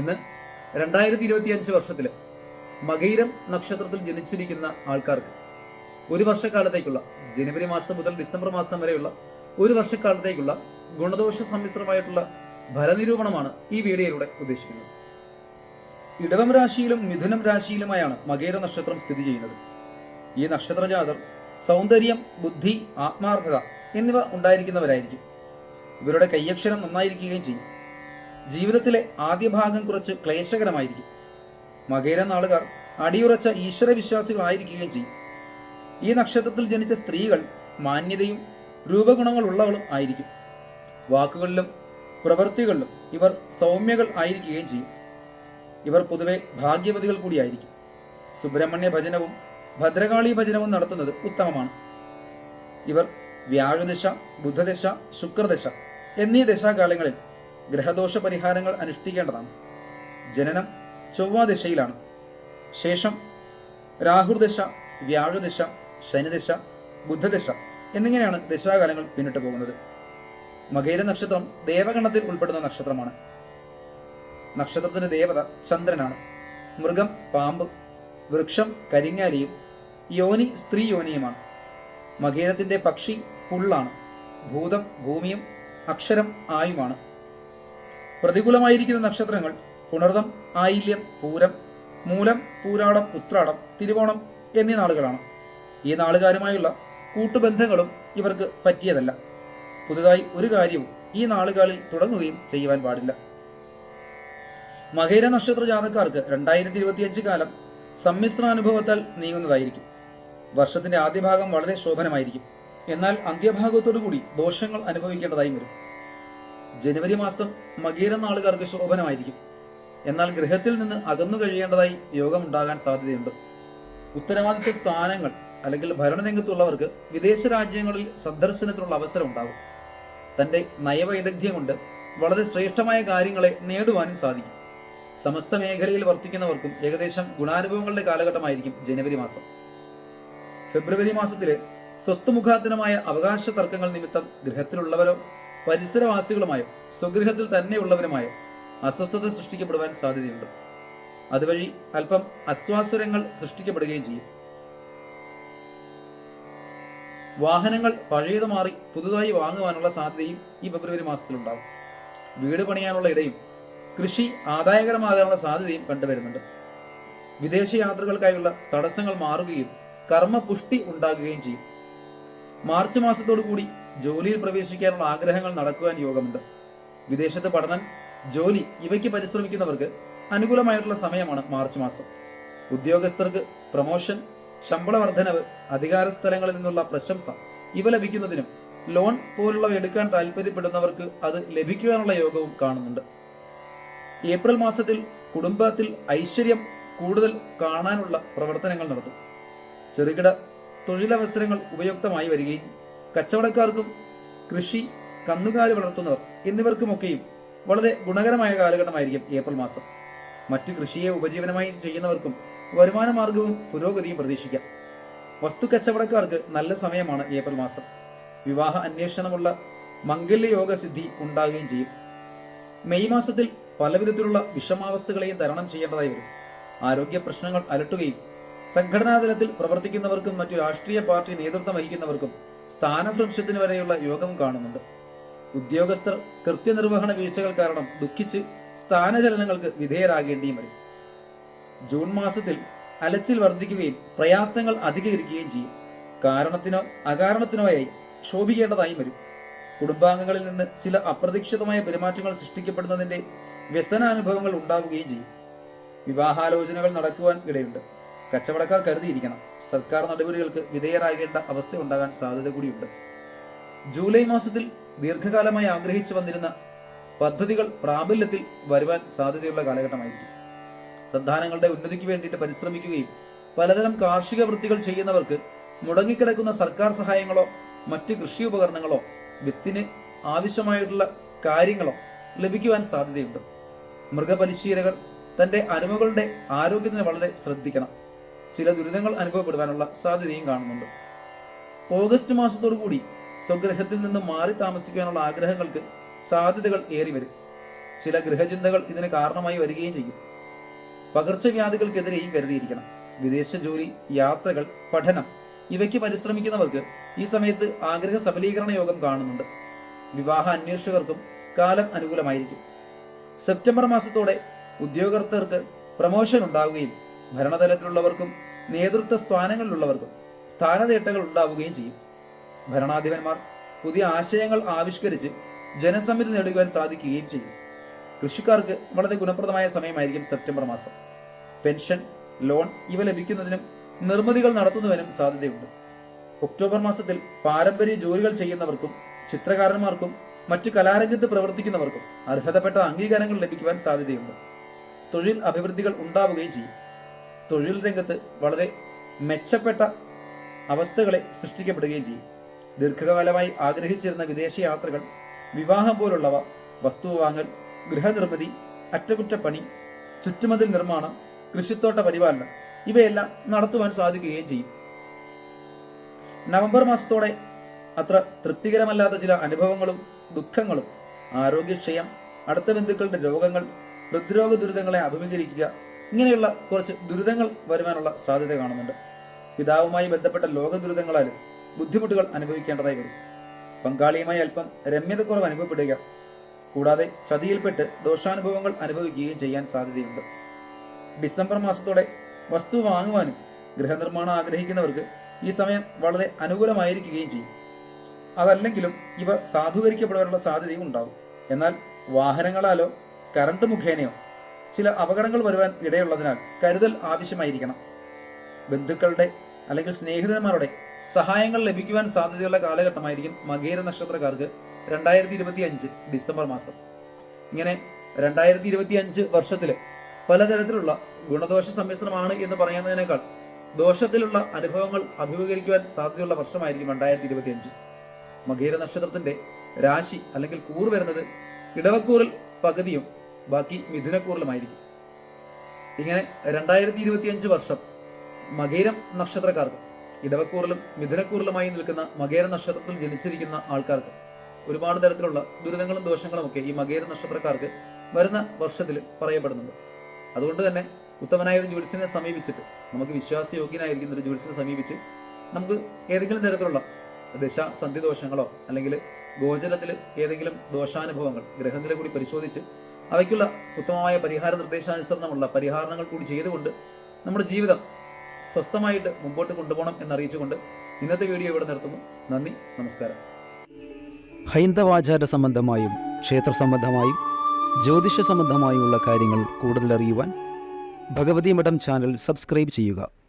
ഇന്ന് രണ്ടായിരത്തി ഇരുപത്തി അഞ്ച് വർഷത്തിൽ മകൈരം നക്ഷത്രത്തിൽ ജനിച്ചിരിക്കുന്ന ആൾക്കാർക്ക് ഒരു വർഷക്കാലത്തേക്കുള്ള ജനുവരി മാസം മുതൽ ഡിസംബർ മാസം വരെയുള്ള ഒരു വർഷക്കാലത്തേക്കുള്ള ഗുണദോഷ സമ്മിശ്രമായിട്ടുള്ള ഫലനിരൂപണമാണ് ഈ വീഡിയോയിലൂടെ ഉദ്ദേശിക്കുന്നത്. ഇടവം രാശിയിലും മിഥുനം രാശിയിലുമായാണ് മകേര നക്ഷത്രം സ്ഥിതി ചെയ്യുന്നത്. ഈ നക്ഷത്രജാതർ സൗന്ദര്യം ബുദ്ധി ആത്മാർത്ഥത എന്നിവ ഉണ്ടായിരിക്കുന്നവരായിരിക്കും. ഇവരുടെ കയ്യക്ഷരം നന്നായിരിക്കുകയും ചെയ്യും. ജീവിതത്തിലെ ആദ്യ ഭാഗം കുറച്ച് ക്ലേശകരമായിരിക്കും. മകേര നാളുകാർ അടിയുറച്ച ഈശ്വര വിശ്വാസികളായിരിക്കുകയും ചെയ്യും. ഈ നക്ഷത്രത്തിൽ ജനിച്ച സ്ത്രീകൾ മാന്യതയും രൂപഗുണങ്ങൾ ഉള്ളവളും ആയിരിക്കും. വാക്കുകളിലും പ്രവൃത്തികളിലും ഇവർ സൗമ്യകൾ ആയിരിക്കുകയും ചെയ്യും. ഇവർ പൊതുവെ ഭാഗ്യവതികൾ കൂടിയായിരിക്കും. സുബ്രഹ്മണ്യ ഭജനവും ഭദ്രകാളി ഭജനവും നടത്തുന്നത് ഉത്തമമാണ്. ഇവർ വ്യാഴദശ ബുധദശ ശുക്രദശ എന്നീ ദശാകാലങ്ങളിൽ ഗ്രഹദോഷ പരിഹാരങ്ങൾ അനുഷ്ഠിക്കേണ്ടതാണ്. ജനനം ചൊവ്വാദശയിലാണ് ശേഷം രാഹുർദശ വ്യാഴദശ ശനിദശ ബുദ്ധദശ എന്നിങ്ങനെയാണ് ദശാകാലങ്ങൾ പിന്നിട്ട് പോകുന്നത്. മകേര നക്ഷത്രം ദേവഗണത്തിൽ ഉൾപ്പെടുന്ന നക്ഷത്രമാണ്. നക്ഷത്രത്തിന്റെ ദേവത ചന്ദ്രനാണ്. മൃഗം പാമ്പ് വൃക്ഷം കരിങ്ങാലിയും യോനി സ്ത്രീ യോനിയുമാണ്. മകേരത്തിന്റെ പക്ഷി പുള്ളാണ്. ഭൂതം ഭൂമിയും അക്ഷരം ആയുമാണ്. പ്രതികൂലമായിരിക്കുന്ന നക്ഷത്രങ്ങൾ പുണർദം ആയില്യം പൂരം മൂലം പൂരാടം ഉത്രാടം തിരുവോണം എന്നീ നാളുകളാണ്. ഈ നാളുകാരുമായുള്ള കൂട്ടുബന്ധങ്ങളും ഇവർക്ക് പറ്റിയതല്ല. പുതുതായി ഒരു കാര്യവും ഈ നാളുകളിൽ തുടങ്ങുകയും ചെയ്യുവാൻ പാടില്ല. മകേര നക്ഷത്ര ജാതക്കാർക്ക് രണ്ടായിരത്തി ഇരുപത്തിയഞ്ച് കാലം സമ്മിശ്ര അനുഭവത്താൽ നീങ്ങുന്നതായിരിക്കും. വർഷത്തിന്റെ ആദ്യഭാഗം വളരെ ശോഭനമായിരിക്കും. എന്നാൽ അന്ത്യഭാഗത്തോടു കൂടി ദോഷങ്ങൾ അനുഭവിക്കേണ്ടതായി വരും. ജനുവരി മാസം മകീര നാളുകാർക്ക് ശോഭനമായിരിക്കും. എന്നാൽ ഗൃഹത്തിൽ നിന്ന് അകന്നു കഴിയേണ്ടതായി യോഗമുണ്ടാകാൻ സാധ്യതയുണ്ട്. ഉത്തരവാദിത്വ സ്ഥാനങ്ങൾ അല്ലെങ്കിൽ ഭരണരംഗത്തുള്ളവർക്ക് വിദേശ രാജ്യങ്ങളിൽ സന്ദർശനത്തിനുള്ള അവസരം ഉണ്ടാകും തന്റെ നയവൈദഗ്ധ്യം കൊണ്ട് വളരെ ശ്രേഷ്ഠമായ കാര്യങ്ങളെ നേടുവാനും സാധിക്കും. സമസ്ത മേഖലയിൽ വർത്തിക്കുന്നവർക്കും ഏകദേശം ഗുണാനുഭവങ്ങളുടെ കാലഘട്ടമായിരിക്കും ജനുവരി മാസം. ഫെബ്രുവരി മാസത്തിലെ സ്വത്തുമുഖാന്തരമായ അവകാശ തർക്കങ്ങൾ നിമിത്തം ഗൃഹത്തിലുള്ളവരോ പരിസരവാസികളുമായോ സ്വഗൃഹത്തിൽ തന്നെയുള്ളവരുമായോ അസ്വസ്ഥത സൃഷ്ടിക്കപ്പെടുവാൻ സാധ്യതയുണ്ട്. അതുവഴി അല്പം അസ്വാസുരങ്ങൾ സൃഷ്ടിക്കപ്പെടുകയും ചെയ്യും. വാഹനങ്ങൾ പഴയത് മാറി പുതുതായി വാങ്ങുവാനുള്ള സാധ്യതയും ഈ ഫെബ്രുവരി മാസത്തിലുണ്ടാകും. വീട് പണിയാനുള്ള ഇടയും കൃഷി ആദായകരമാകാനുള്ള സാധ്യതയും കണ്ടുവരുന്നുണ്ട്. വിദേശ യാത്രകൾക്കായുള്ള തടസ്സങ്ങൾ മാറുകയും കർമ്മപുഷ്ടി ഉണ്ടാകുകയും ചെയ്യും. മാർച്ച് മാസത്തോടു കൂടി ജോലിയിൽ പ്രവേശിക്കാനുള്ള ആഗ്രഹങ്ങൾ നടക്കുവാൻ യോഗമുണ്ട്. വിദേശത്ത് പഠനം ജോലി ഇവയ്ക്ക് പരിശ്രമിക്കുന്നവർക്ക് അനുകൂലമായിട്ടുള്ള സമയമാണ് മാർച്ച് മാസം. ഉദ്യോഗസ്ഥർക്ക് പ്രമോഷൻ ശമ്പള വർധനവ് അധികാര സ്ഥലങ്ങളിൽ നിന്നുള്ള പ്രശംസ ഇവ ലഭിക്കുന്നതിനും ലോൺ പോലുള്ളവ എടുക്കാൻ താല്പര്യപ്പെടുന്നവർക്ക് അത് ലഭിക്കുവാനുള്ള യോഗവും കാണുന്നുണ്ട്. ഏപ്രിൽ മാസത്തിൽ കുടുംബത്തിൽ ഐശ്വര്യം കൂടുതൽ കാണാനുള്ള പ്രവർത്തനങ്ങൾ നടത്തും. ചെറുകിട തൊഴിലവസരങ്ങൾ ഉപയുക്തമായി വരികയും കച്ചവടക്കാർക്കും കൃഷി കന്നുകാലി വളർത്തുന്നവർ എന്നിവർക്കുമൊക്കെയും വളരെ ഗുണകരമായ കാലഘട്ടമായിരിക്കും ഏപ്രിൽ മാസം. മറ്റു കൃഷിയെ ഉപജീവനമായി ചെയ്യുന്നവർക്കും വരുമാന മാർഗവും പുരോഗതിയും പ്രതീക്ഷിക്കാം. വസ്തു കച്ചവടക്കാർക്ക് നല്ല സമയമാണ് ഏപ്രിൽ മാസം. വിവാഹ അന്വേഷണമുള്ള മംഗല്യ യോഗ സിദ്ധി ഉണ്ടാകുകയും ചെയ്യും. മെയ് മാസത്തിൽ പലവിധത്തിലുള്ള വിഷമാവസ്ഥകളെയും തരണം ചെയ്യേണ്ടതായി വരും. ആരോഗ്യ പ്രശ്നങ്ങൾ അലട്ടുകയും സംഘടനാ തലത്തിൽ പ്രവർത്തിക്കുന്നവർക്കും മറ്റു രാഷ്ട്രീയ പാർട്ടി നേതൃത്വം വഹിക്കുന്നവർക്കും സ്ഥാനഭ്രംശത്തിന് വരെയുള്ള യോഗം കാണുന്നുണ്ട്. ഉദ്യോഗസ്ഥർ കൃത്യനിർവഹണ വീഴ്ചകൾ കാരണം ദുഃഖിച്ച് സ്ഥാനചലനങ്ങൾക്ക് വിധേയരാകേണ്ടിയും വരും. ജൂൺ മാസത്തിൽ അലച്ചിൽ വർദ്ധിക്കുകയും പ്രയാസങ്ങൾ അധികരിക്കുകയും ചെയ്യും. കാരണത്തിനോ അകാരണത്തിനോയായി ക്ഷോഭിക്കേണ്ടതായും വരും. കുടുംബാംഗങ്ങളിൽ നിന്ന് ചില അപ്രതീക്ഷിതമായ പെരുമാറ്റങ്ങൾ സൃഷ്ടിക്കപ്പെടുന്നതിന്റെ വ്യസനാനുഭവങ്ങൾ ഉണ്ടാവുകയും ചെയ്യും. വിവാഹാലോചനകൾ നടക്കുവാൻ ഇടയുണ്ട്. കച്ചവടക്കാർ കരുതിയിരിക്കണം. സർക്കാർ നടപടികൾക്ക് വിധേയരാകേണ്ട അവസ്ഥ ഉണ്ടാകാൻ സാധ്യത കൂടിയുണ്ട്. ജൂലൈ മാസത്തിൽ ദീർഘകാലമായി ആഗ്രഹിച്ചു വന്നിരുന്ന പദ്ധതികൾ പ്രാബല്യത്തിൽ വരുവാൻ സാധ്യതയുള്ള കാലഘട്ടമായിരിക്കും. സന്താനങ്ങളുടെ ഉന്നതിക്ക് വേണ്ടിയിട്ട് പരിശ്രമിക്കുകയും പലതരം കാർഷിക വൃത്തികൾ ചെയ്യുന്നവർക്ക് മുടങ്ങിക്കിടക്കുന്ന സർക്കാർ സഹായങ്ങളോ മറ്റ് കൃഷി ഉപകരണങ്ങളോ വിത്തിന് ആവശ്യമായിട്ടുള്ള കാര്യങ്ങളോ ലഭിക്കുവാൻ സാധ്യതയുണ്ട്. മൃഗപരിശീലകർ തന്റെ അരുമകളുടെ ആരോഗ്യത്തിന് വളരെ ശ്രദ്ധിക്കണം. ചില ദുരിതങ്ങൾ അനുഭവപ്പെടുവാനുള്ള സാധ്യതയും കാണുന്നുണ്ട്. ഓഗസ്റ്റ് മാസത്തോടു കൂടി സ്വഗ്രഹത്തിൽ നിന്ന് മാറി താമസിക്കാനുള്ള ആഗ്രഹങ്ങൾക്ക് സാധ്യതകൾ ഏറി വരും. ചില ഗൃഹചിന്തകൾ ഇതിന് കാരണമായി വരികയും ചെയ്യും. പകർച്ചവ്യാധികൾക്കെതിരെയും കരുതിയിരിക്കണം. വിദേശ ജോലി യാത്രകൾ പഠനം ഇവയ്ക്ക് പരിശ്രമിക്കുന്നവർക്ക് ഈ സമയത്ത് ആഗ്രഹ സബലീകരണ യോഗം കാണുന്നുണ്ട്. വിവാഹ അന്വേഷകർക്കും കാലം അനുകൂലമായിരിക്കും. സെപ്റ്റംബർ മാസത്തോടെ ഉദ്യോഗസ്ഥർക്ക് പ്രമോഷൻ ഉണ്ടാവുകയും ഭരണതലത്തിലുള്ളവർക്കും നേതൃത്വ സ്ഥാനങ്ങളിലുള്ളവർക്കും സ്ഥാനനേട്ടങ്ങൾ ഉണ്ടാവുകയും ചെയ്യും. ഭരണാധിപന്മാർ പുതിയ ആശയങ്ങൾ ആവിഷ്കരിച്ച് ജനസമ്മതി നേടുവാൻ സാധിക്കുകയും ചെയ്യും. കൃഷിക്കാർക്ക് വളരെ ഗുണപ്രദമായ സമയമായിരിക്കും സെപ്റ്റംബർ മാസം. പെൻഷൻ ലോൺ ഇവ ലഭിക്കുന്നതിനും നിർമ്മിതികൾ നടത്തുന്നതിനും സാധ്യതയുണ്ട്. ഒക്ടോബർ മാസത്തിൽ പാരമ്പര്യ ജോലികൾ ചെയ്യുന്നവർക്കും ചിത്രകാരന്മാർക്കും മറ്റു കലാരംഗത്ത് പ്രവർത്തിക്കുന്നവർക്കും അർഹതപ്പെട്ട അംഗീകാരങ്ങൾ ലഭിക്കുവാൻ സാധ്യതയുണ്ട്. തൊഴിൽ അഭിവൃദ്ധികൾ ഉണ്ടാവുകയും ചെയ്യും. തൊഴിൽ രംഗത്ത് വളരെ മെച്ചപ്പെട്ട അവസ്ഥകളെ സൃഷ്ടിക്കപ്പെടുകയും ചെയ്യും. ദീർഘകാലമായി ആഗ്രഹിച്ചിരുന്ന വിദേശ യാത്രകൾ വിവാഹം പോലുള്ളവ വസ്തു വാങ്ങൽ ഗൃഹനിർമ്മിതി അറ്റകുറ്റപ്പണി ചുറ്റുമതിൽ നിർമ്മാണം കൃഷിത്തോട്ട പരിപാലനം ഇവയെല്ലാം നടത്തുവാൻ സാധിക്കുകയും ചെയ്യും. നവംബർ മാസത്തോടെ അത്ര തൃപ്തികരമല്ലാത്ത ചില അനുഭവങ്ങളും ദുഃഖങ്ങളും ആരോഗ്യക്ഷയം അടുത്ത ബന്ധുക്കളുടെ രോഗങ്ങൾ ഹൃദ്രോഗ ദുരിതങ്ങളെ അഭിമുഖീകരിക്കുക ഇങ്ങനെയുള്ള കുറച്ച് ദുരിതങ്ങൾ വരുവാനുള്ള സാധ്യത കാണുന്നുണ്ട്. പിതാവുമായി ബന്ധപ്പെട്ട ലോക ദുരിതങ്ങളാലും ബുദ്ധിമുട്ടുകൾ അനുഭവിക്കേണ്ടതായി വരും. പങ്കാളിയുമായി അല്പം രമ്യതക്കുറവ് അനുഭവപ്പെടുക കൂടാതെ ചതിയിൽപ്പെട്ട് ദോഷാനുഭവങ്ങൾ അനുഭവിക്കുകയും ചെയ്യാൻ സാധ്യതയുണ്ട്. ഡിസംബർ മാസത്തോടെ വസ്തു വാങ്ങുവാനും ഗൃഹനിർമ്മാണം ആഗ്രഹിക്കുന്നവർക്ക് ഈ സമയം വളരെ അനുകൂലമായിരിക്കുകയും ചെയ്യും. അതല്ലെങ്കിലും ഇവ സാധൂകരിക്കപ്പെടാനുള്ള സാധ്യതയും ഉണ്ടാകും. എന്നാൽ വാഹനങ്ങളാലോ കറണ്ട് മുഖേനയോ ചില അപകടങ്ങൾ വരുവാൻ ഇടയുള്ളതിനാൽ കരുതൽ ആവശ്യമായിരിക്കണം. ബന്ധുക്കളുടെ അല്ലെങ്കിൽ സ്നേഹിതന്മാരുടെ സഹായങ്ങൾ ലഭിക്കുവാൻ സാധ്യതയുള്ള കാലഘട്ടമായിരിക്കും മകേര നക്ഷത്രക്കാർക്ക് രണ്ടായിരത്തി ഇരുപത്തി അഞ്ച് ഡിസംബർ മാസം. ഇങ്ങനെ രണ്ടായിരത്തി ഇരുപത്തി അഞ്ച് വർഷത്തിൽ പലതരത്തിലുള്ള ഗുണദോഷ സമ്മിശ്രമാണ് എന്ന് പറയുന്നതിനേക്കാൾ ദോഷത്തിലുള്ള അനുഭവങ്ങൾ അഭിമുഖീകരിക്കുവാൻ സാധ്യതയുള്ള വർഷമായിരിക്കും രണ്ടായിരത്തി ഇരുപത്തി അഞ്ച് മകേര നക്ഷത്രത്തിന്റെ രാശി അല്ലെങ്കിൽ കൂർ വരുന്നത് ഇടവക്കൂറിൽ പകുതിയും ബാക്കി മിഥുനക്കൂറിലുമായിരിക്കും. ഇങ്ങനെ രണ്ടായിരത്തി ഇരുപത്തി അഞ്ച് വർഷം മകേരം നക്ഷത്രക്കാർക്ക് ഇടവക്കൂറിലും മിഥുനക്കൂറിലുമായി നിൽക്കുന്ന മകേര നക്ഷത്രത്തിൽ ജനിച്ചിരിക്കുന്ന ആൾക്കാർക്ക് ഒരുപാട് തരത്തിലുള്ള ദുരിതങ്ങളും ദോഷങ്ങളും ഒക്കെ ഈ മകേര നക്ഷത്രക്കാർക്ക് വരുന്ന വർഷത്തിൽ പറയപ്പെടുന്നുണ്ട്. അതുകൊണ്ട് തന്നെ ഉത്തമനായ ഒരു ജ്യോത്സ്യനെ സമീപിച്ചിട്ട് നമുക്ക് വിശ്വാസയോഗ്യനായിരിക്കുന്ന ഒരു ജ്യോത്സ്യനെ സമീപിച്ച് നമുക്ക് ഏതെങ്കിലും തരത്തിലുള്ള ദശ സന്ധി ദോഷങ്ങളോ അല്ലെങ്കിൽ ഗോചരത്തിൽ ഏതെങ്കിലും ദോഷാനുഭവങ്ങൾ ഗ്രഹനില കൂടി പരിശോധിച്ച് അവയ്ക്കുള്ള ഉത്തമമായ പരിഹാര നിർദ്ദേശാനുസരണമുള്ള പരിഹാരങ്ങൾ കൂടി ചെയ്തുകൊണ്ട് നമ്മുടെ ജീവിതം സ്വസ്ഥമായിട്ട് മുമ്പോട്ട് കൊണ്ടുപോകണം എന്നറിയിച്ചുകൊണ്ട് ഇന്നത്തെ വീഡിയോ ഇവിടെ നിർത്തുന്നു. നന്ദി നമസ്കാരം. ഹൈന്ദവാചാര സംബന്ധമായും ക്ഷേത്ര സംബന്ധമായും ജ്യോതിഷ സംബന്ധമായുമുള്ള കാര്യങ്ങൾ കൂടുതൽ അറിയുവാൻ ഭഗവതി മഠം ചാനൽ സബ്സ്ക്രൈബ് ചെയ്യുക.